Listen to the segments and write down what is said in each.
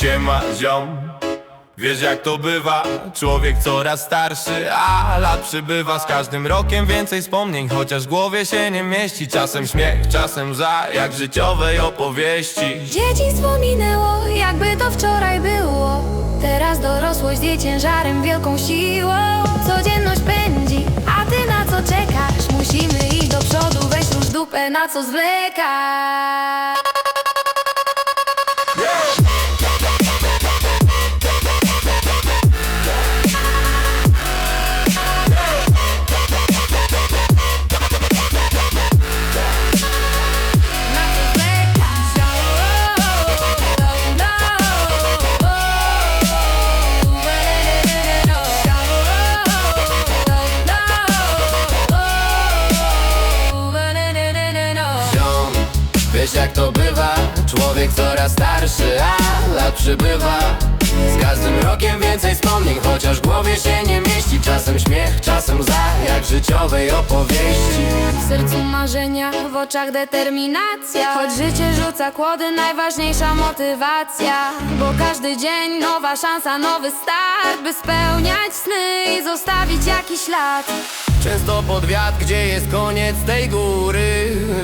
Siema Wiesz jak to bywa, człowiek coraz starszy, a lat przybywa. Z każdym rokiem więcej wspomnień, chociaż w głowie się nie mieści. Czasem śmiech, czasem za, jak życiowej opowieści. Dzieciństwo minęło, jakby to wczoraj było. Teraz dorosłość zje ciężarem wielką siłą. Codzienność pędzi, a ty na co czekasz? Musimy iść do przodu, weź już dupę, na co zwlekasz? Wiesz jak to bywa, człowiek coraz starszy, a lat przybywa. Z każdym rokiem więcej wspomnień, chociaż w głowie się nie mieści. Czasem śmiech, czasem za, jak życiowej opowieści. W sercu marzenia, w oczach determinacja. Choć życie rzuca kłody, najważniejsza motywacja. Bo każdy dzień nowa szansa, nowy start. By spełniać sny i zostawić jakiś ślad. Często pod wiatr, gdzie jest koniec tej góry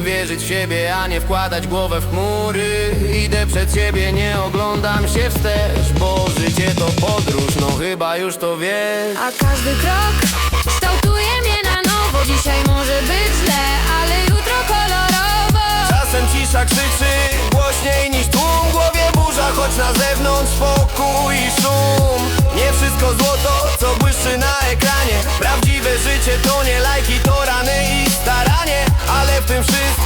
Wierzyć w siebie, a nie wkładać głowę w chmury. Idę przed siebie, nie oglądam się wstecz Bo życie to podróż, no chyba już to wiesz. A każdy krok kształtuje mnie na nowo. Dzisiaj może być źle, ale jutro kolorowo. Czasem cisza krzyczy głośniej niż tłum głowie burza, choć na zewnątrz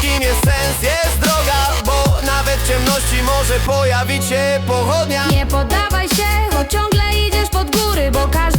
wszystkim jest sens, jest droga Bo nawet w ciemności może pojawić się pochodnia. Nie poddawaj się, choć ciągle idziesz pod góry Bo każdy